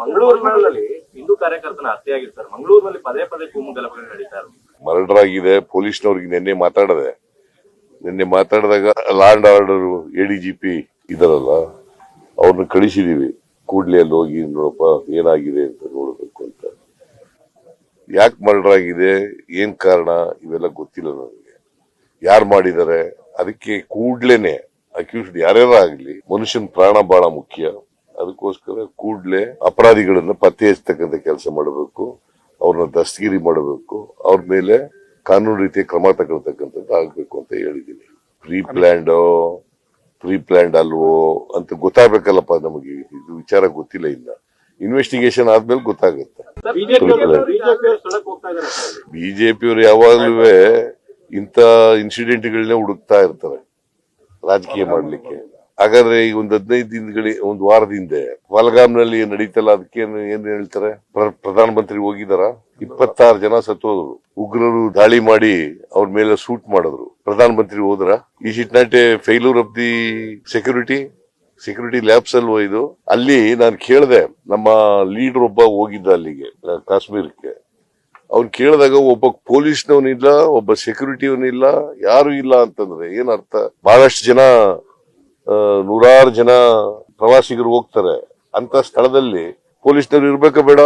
ಮಂಗಳೂರಿನಲ್ಲಿ ಹಿಂದೂ ಕಾರ್ಯಕರ್ತನ ಹತ್ಯೆಯಾಗಿರ್ತಾರೆ ಮಂಗಳೂರಿನಲ್ಲಿ ಪದೇ ಪದೇ ಕೂಮು ಗಲಭೆ ನಡೀತಾ ಇರೋದು. ಮರ್ಡರ್ ಆಗಿದೆ ಪೊಲೀಸ್ನವ್ರಿಗೆ ನಿನ್ನೆ ಮಾತಾಡದೆ. ನಿನ್ನೆ ಮಾತಾಡಿದಾಗ ಲ್ಯಾಂಡ್ ಆರ್ಡರ್ ಎಡಿಜಿಪಿ ಇದಾರಲ್ಲ ಅವ್ರನ್ನ ಕಳಿಸಿದೀವಿ. ಕೂಡ್ಲೆ ಅಲ್ಲಿ ಹೋಗಿ ನೋಡಪ್ಪ, ಏನಾಗಿದೆ ಅಂತ ನೋಡಬೇಕು ಅಂತ. ಯಾಕೆ ಮರ್ಡರ್ ಆಗಿದೆ ಏನ್ ಕಾರಣ, ಇವೆಲ್ಲ ಗೊತ್ತಿಲ್ಲ ನನಗೆ. ಯಾರು ಮಾಡಿದ್ದಾರೆ ಅದಕ್ಕೆ ಕೂಡ್ಲೇನೆ ಅಕ್ಯೂಸ್ಡ್ ಯಾರ್ಯಾರ ಆಗ್ಲಿ, ಮನುಷ್ಯನ ಪ್ರಾಣ ಬಹಳ ಮುಖ್ಯ. ಅದಕ್ಕೋಸ್ಕರ ಕೂಡ್ಲೆ ಅಪರಾಧಿಗಳನ್ನ ಪತ್ತೆ ಹಚ್ಚತಕ್ಕಂಥ ಕೆಲಸ ಮಾಡಬೇಕು ಅವ್ರನ್ನ ದಸ್ತಗಿರಿ ಮಾಡಬೇಕು ಅವ್ರ ಮೇಲೆ ಕಾನೂನು ರೀತಿಯ ಕ್ರಮ ತಗೊಳ್ತಕ್ಕಂಥದ್ದು ಆಗ್ಬೇಕು ಅಂತ ಹೇಳಿದ್ದೀನಿ. ಪ್ರೀ ಪ್ಲಾನ್ಡ್ ಪ್ರೀ ಪ್ಲಾನ್ಡ್ ಅಲ್ವೋ ಅಂತ ಗೊತ್ತಾಗ್ಬೇಕಲ್ಲಪ್ಪ ನಮಗೆ. ಇದು ವಿಚಾರ ಗೊತ್ತಿಲ್ಲ ಇಲ್ಲ ಇನ್ವೆಸ್ಟಿಗೇಷನ್ ಆದ್ಮೇಲೆ ಗೊತ್ತಾಗುತ್ತೆ. ಬಿಜೆಪಿಯವರು ಯಾವಾಗ್ಲೂ ಇಂಥ ಇನ್ಸಿಡೆಂಟ್ಗಳನ್ನೇ ಹುಡುಕ್ತಾ ಇರ್ತಾರೆ. ರಾಜಕೀಯ ಮಾಡ್ಲಿಕ್ಕೆ. ಹಾಗಾದ್ರೆ ಈಗ ಒಂದ್ ಹದಿನೈದು ದಿನಗಳ ಒಂದ್ ವಾರದ ಹಿಂದೆ ವಲ್ಗಾಮ್ನಲ್ಲಿ ನಡೀತಲ್ಲ, ಅದಕ್ಕೆ ಏನ್ ಹೇಳ್ತಾರೆ? ಪ್ರಧಾನ ಮಂತ್ರಿ ಹೋಗಿದಾರ. ಇಪ್ಪತ್ತಾರು ಜನ ಸತ್ತೋದ್ರು. ಉಗ್ರರು ದಾಳಿ ಮಾಡಿ ಅವ್ರ ಮೇಲೆ ಸೂಟ್ ಮಾಡಿದ್ರು. ಪ್ರಧಾನ ಮಂತ್ರಿ ಹೋದ್ರ. ಈ it not a failure of the security security labs ಅಲ್ವ ಇದು? ಅಲ್ಲಿ ನಾನು ಕೇಳಿದೆ, ನಮ್ಮ ಲೀಡರ್ ಒಬ್ಬ ಹೋಗಿದ್ದ ಅಲ್ಲಿಗೆ ಕಾಶ್ಮೀರಕ್ಕೆ. ಅವ್ನು ಕೇಳಿದಾಗ ಒಬ್ಬ ಪೊಲೀಸ್ನವನಿಲ್ಲ, ಒಬ್ಬ ಸೆಕ್ಯೂರಿಟಿಯವನಿಲ್ಲ, ಯಾರು ಇಲ್ಲ ಅಂತಂದ್ರೆ ಏನ್ ಅರ್ಥ? ಬಹಳಷ್ಟು ಜನ ನೂರಾರು ಜನ ಪ್ರವಾಸಿಗರು ಹೋಗ್ತಾರೆ. ಅಂತ ಸ್ಥಳದಲ್ಲಿ ಪೊಲೀಸ್ನವ್ರು ಇರ್ಬೇಕಾ ಬೇಡ?